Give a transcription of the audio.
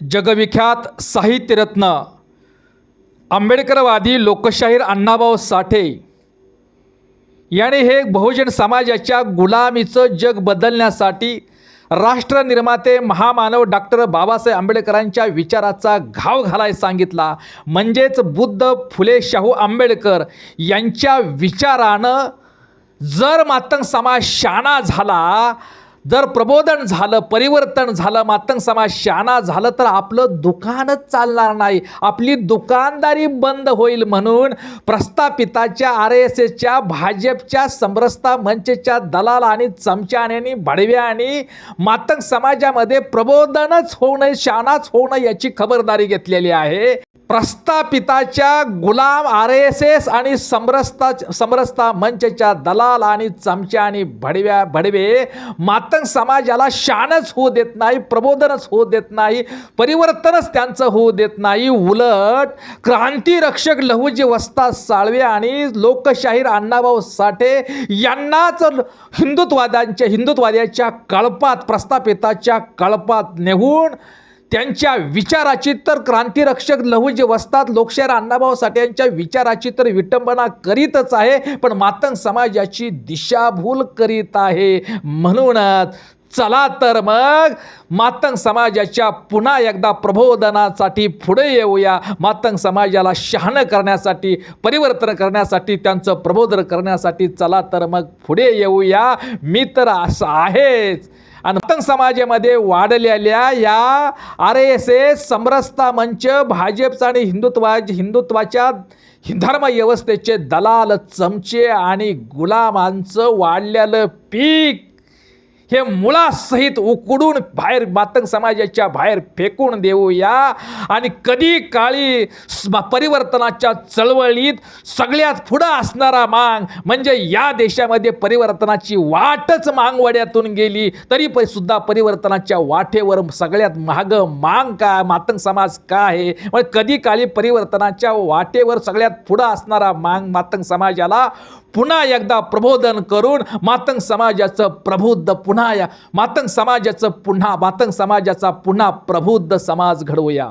जगविख्यात साहित्यरत्न आंबेडकरवादी लोकशाहीर अण्णाभाऊ साठे. याने हे बहुजन समाजाच्या गुलामीचं जग बदलण्यासाठी राष्ट्रनिर्माते महामानव डॉक्टर बाबासाहेब आंबेडकरांच्या विचाराचा घाव घालाय सांगितला. म्हणजेच बुद्ध फुले शाहू आंबेडकर यांच्या विचारानं जर मातंग समाज शाणा झाला जर प्रबोधन झालं परिवर्तन झालं मातंग समाज शहाणा झालं तर आपलं दुकानच चालणार नाही. आपली दुकानदारी बंद होईल म्हणून प्रस्थापिताच्या आर एस एसच्या भाजपच्या समरसता मंचच्या दलाल आणि चमच्याने आणि मातंग समाजामध्ये प्रबोधनच होऊ नये होणं होऊ नये याची खबरदारी घेतलेली आहे. प्रस्थापिताच्या गुलाम आर एस एस आणि समरसता समरसता मंचच्या दलाल आणि चमच्या आणि भडव्या भडवे मातंग समाजाला शानच होऊ देत नाही प्रबोधनच होऊ देत नाही परिवर्तनच त्यांचं होऊ देत नाही. उलट क्रांतिरक्षक लहुजी वस्ता साळवे आणि लोकशाहीर अण्णाभाऊ साठे यांनाच हिंदुत्वाद्यांच्या हिंदुत्वाद्याच्या कळपात प्रस्थापिताच्या कळपात नेहून त्यांच्या विचाराची तर क्रांतिरक्षक लहुजी वस्तात लोकशाहीर अण्णाभाऊ साठे यांच्या विचाराची तर विटंबना करीतच आहे पण मातंग समाजाची दिशाभूल करीत आहे. म्हणूनच चला तर मग मातंग समाजाच्या पुन्हा एकदा प्रबोधनासाठी पुढे येऊया. मातंग समाजाला शहाणं करण्यासाठी परिवर्तन करण्यासाठी त्यांचं प्रबोधन करण्यासाठी चला तर मग पुढे येऊया. मी तर असं आहेच. आणि मातंग समाजामध्ये वाढलेल्या या आर एस एस समरसता मंच भाजपचा आणि हिंदुत्वा हिंदुत्वाच्या धर्म व्यवस्थेचे दलाल चमचे आणि गुलामांचं वाढलेलं पीक. हे मुळासहित उकडून बाहेर मातंग समाजाच्या बाहेर फेकून देऊया. आणि कधी काळी परिवर्तनाच्या चळवळीत सगळ्यात पुढं असणारा मांग म्हणजे या देशामध्ये परिवर्तनाची वाटच मांगवड्यातून गेली. तरी पण सुद्धा परिवर्तनाच्या वाटेवर सगळ्यात महाग मांग का मातंग समाज का आहे? मग कधी काळी परिवर्तनाच्या वाटेवर सगळ्यात पुढं असणारा मांग मातंग समाजाला पुन्हा एकदा प्रबोधन करून मातंग समाजाचं प्रबुद्ध पुन्हा पुन्हा या. मातंग समाजाचं पुन्हा मातंग समाजाचा पुन्हा प्रबुद्ध समाज घडवूया.